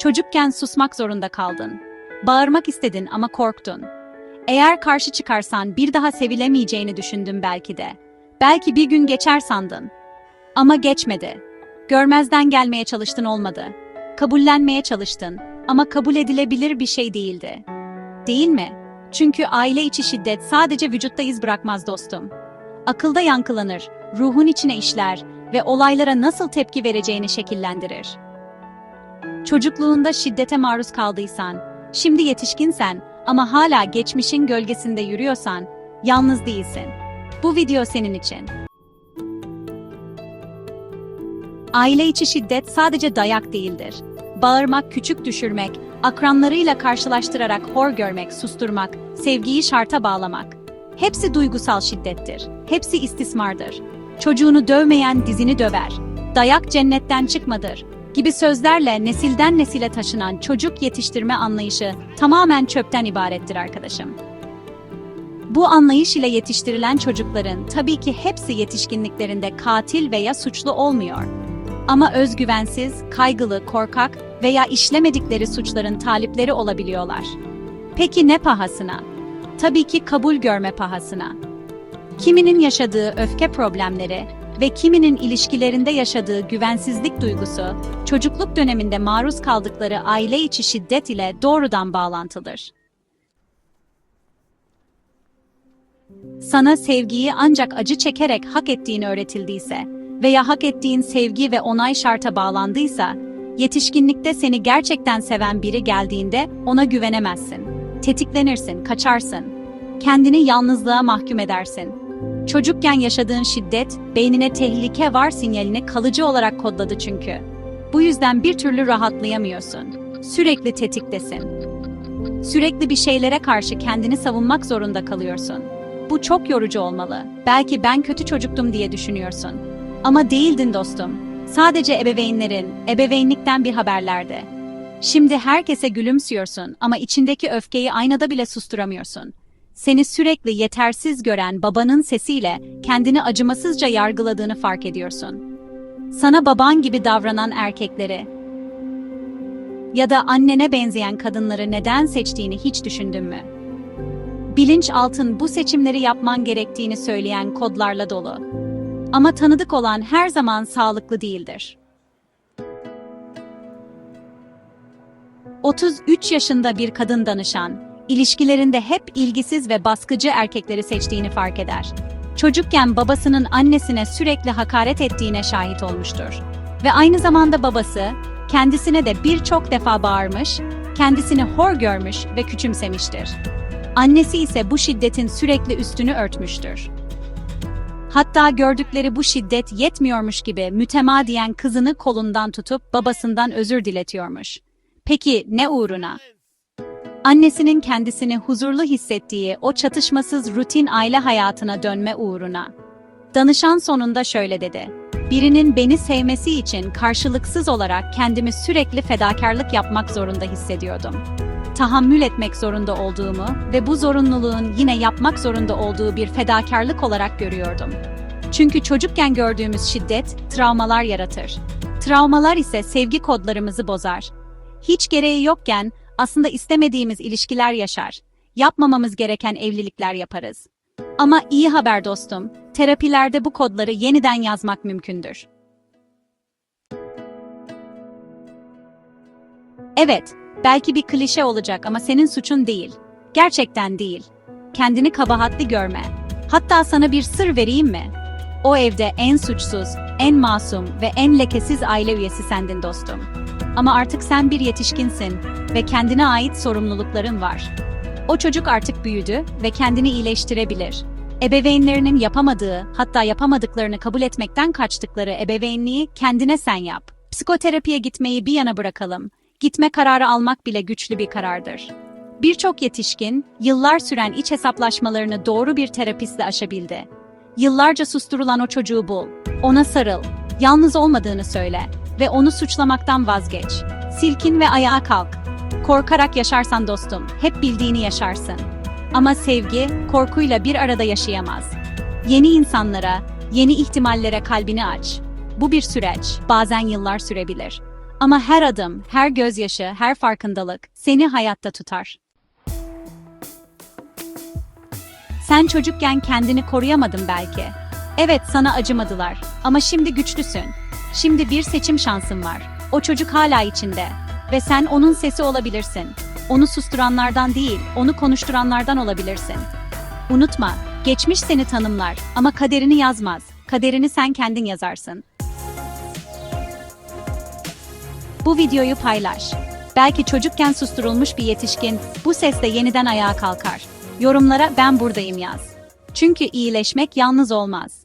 Çocukken susmak zorunda kaldın. Bağırmak istedin ama korktun. Eğer karşı çıkarsan bir daha sevilemeyeceğini düşündün belki de. Belki bir gün geçer sandın. Ama geçmedi. Görmezden gelmeye çalıştın olmadı. Kabullenmeye çalıştın ama kabul edilebilir bir şey değildi. Değil mi? Çünkü aile içi şiddet sadece vücutta iz bırakmaz dostum. Akılda yankılanır, ruhun içine işler ve olaylara nasıl tepki vereceğini şekillendirir. Çocukluğunda şiddete maruz kaldıysan, şimdi yetişkinsen ama hala geçmişin gölgesinde yürüyorsan, yalnız değilsin. Bu video senin için. Aile içi şiddet sadece dayak değildir. Bağırmak, küçük düşürmek, akranlarıyla karşılaştırarak hor görmek, susturmak, sevgiyi şarta bağlamak. Hepsi duygusal şiddettir. Hepsi istismardır. Çocuğunu dövmeyen dizini döver. Dayak cennetten çıkmadır gibi sözlerle nesilden nesile taşınan çocuk yetiştirme anlayışı tamamen çöpten ibarettir arkadaşım. Bu anlayış ile yetiştirilen çocukların tabii ki hepsi yetişkinliklerinde katil veya suçlu olmuyor. Ama özgüvensiz, kaygılı, korkak veya işlemedikleri suçların talipleri olabiliyorlar. Peki ne pahasına? Tabii ki kabul görme pahasına. Kiminin yaşadığı öfke problemleri ve kiminin ilişkilerinde yaşadığı güvensizlik duygusu, çocukluk döneminde maruz kaldıkları aile içi şiddet ile doğrudan bağlantılıdır. Sana sevgiyi ancak acı çekerek hak ettiğini öğretildiyse veya hak ettiğin sevgi ve onay şarta bağlandıysa, yetişkinlikte seni gerçekten seven biri geldiğinde ona güvenemezsin. Tetiklenirsin, kaçarsın. Kendini yalnızlığa mahkum edersin. Çocukken yaşadığın şiddet, beynine tehlike var sinyalini kalıcı olarak kodladı çünkü. Bu yüzden bir türlü rahatlayamıyorsun. Sürekli tetiktesin. Sürekli bir şeylere karşı kendini savunmak zorunda kalıyorsun. Bu çok yorucu olmalı. Belki ben kötü çocuktum diye düşünüyorsun. Ama değildin dostum. Sadece ebeveynlerin, ebeveynlikten bir haberlerdi. Şimdi herkese gülümsüyorsun ama içindeki öfkeyi aynada bile susturamıyorsun. Seni sürekli yetersiz gören babanın sesiyle kendini acımasızca yargıladığını fark ediyorsun. Sana baban gibi davranan erkekleri ya da annene benzeyen kadınları neden seçtiğini hiç düşündün mü? Bilinçaltın bu seçimleri yapman gerektiğini söyleyen kodlarla dolu. Ama tanıdık olan her zaman sağlıklı değildir. 33 yaşında bir kadın danışan, ilişkilerinde hep ilgisiz ve baskıcı erkekleri seçtiğini fark eder. Çocukken babasının annesine sürekli hakaret ettiğine şahit olmuştur. Ve aynı zamanda babası, kendisine de birçok defa bağırmış, kendisini hor görmüş ve küçümsemiştir. Annesi ise bu şiddetin sürekli üstünü örtmüştür. Hatta gördükleri bu şiddet yetmiyormuş gibi mütemadiyen kızını kolundan tutup babasından özür diletiyormuş. Peki ne uğruna? Annesinin kendisini huzurlu hissettiği o çatışmasız rutin aile hayatına dönme uğruna. Danışan sonunda şöyle dedi. Birinin beni sevmesi için karşılıksız olarak kendimi sürekli fedakarlık yapmak zorunda hissediyordum. Tahammül etmek zorunda olduğumu ve bu zorunluluğun yine yapmak zorunda olduğu bir fedakarlık olarak görüyordum. Çünkü çocukken gördüğümüz şiddet travmalar yaratır. Travmalar ise sevgi kodlarımızı bozar. Hiç gereği yokken aslında istemediğimiz ilişkiler yaşar. Yapmamamız gereken evlilikler yaparız. Ama iyi haber dostum, terapilerde bu kodları yeniden yazmak mümkündür. Evet, belki bir klişe olacak ama senin suçun değil. Gerçekten değil. Kendini kabahatli görme. Hatta sana bir sır vereyim mi? O evde en suçsuz, en masum ve en lekesiz aile üyesi sendin dostum. Ama artık sen bir yetişkinsin ve kendine ait sorumlulukların var. O çocuk artık büyüdü ve kendini iyileştirebilir. Ebeveynlerinin yapamadığı, hatta yapamadıklarını kabul etmekten kaçtıkları ebeveynliği kendine sen yap. Psikoterapiye gitmeyi bir yana bırakalım. Gitme kararı almak bile güçlü bir karardır. Birçok yetişkin, yıllar süren iç hesaplaşmalarını doğru bir terapistle aşabildi. Yıllarca susturulan o çocuğu bul, ona sarıl, yalnız olmadığını söyle ve onu suçlamaktan vazgeç. Silkin ve ayağa kalk. Korkarak yaşarsan dostum, hep bildiğini yaşarsın. Ama sevgi, korkuyla bir arada yaşayamaz. Yeni insanlara, yeni ihtimallere kalbini aç. Bu bir süreç, bazen yıllar sürebilir. Ama her adım, her gözyaşı, her farkındalık seni hayatta tutar. Sen çocukken kendini koruyamadın belki. Evet, sana acımadılar ama şimdi güçlüsün. Şimdi bir seçim şansın var. O çocuk hala içinde ve sen onun sesi olabilirsin. Onu susturanlardan değil, onu konuşturanlardan olabilirsin. Unutma, geçmiş seni tanımlar ama kaderini yazmaz. Kaderini sen kendin yazarsın. Bu videoyu paylaş. Belki çocukken susturulmuş bir yetişkin bu sesle yeniden ayağa kalkar. Yorumlara ben buradayım yaz. Çünkü iyileşmek yalnız olmaz.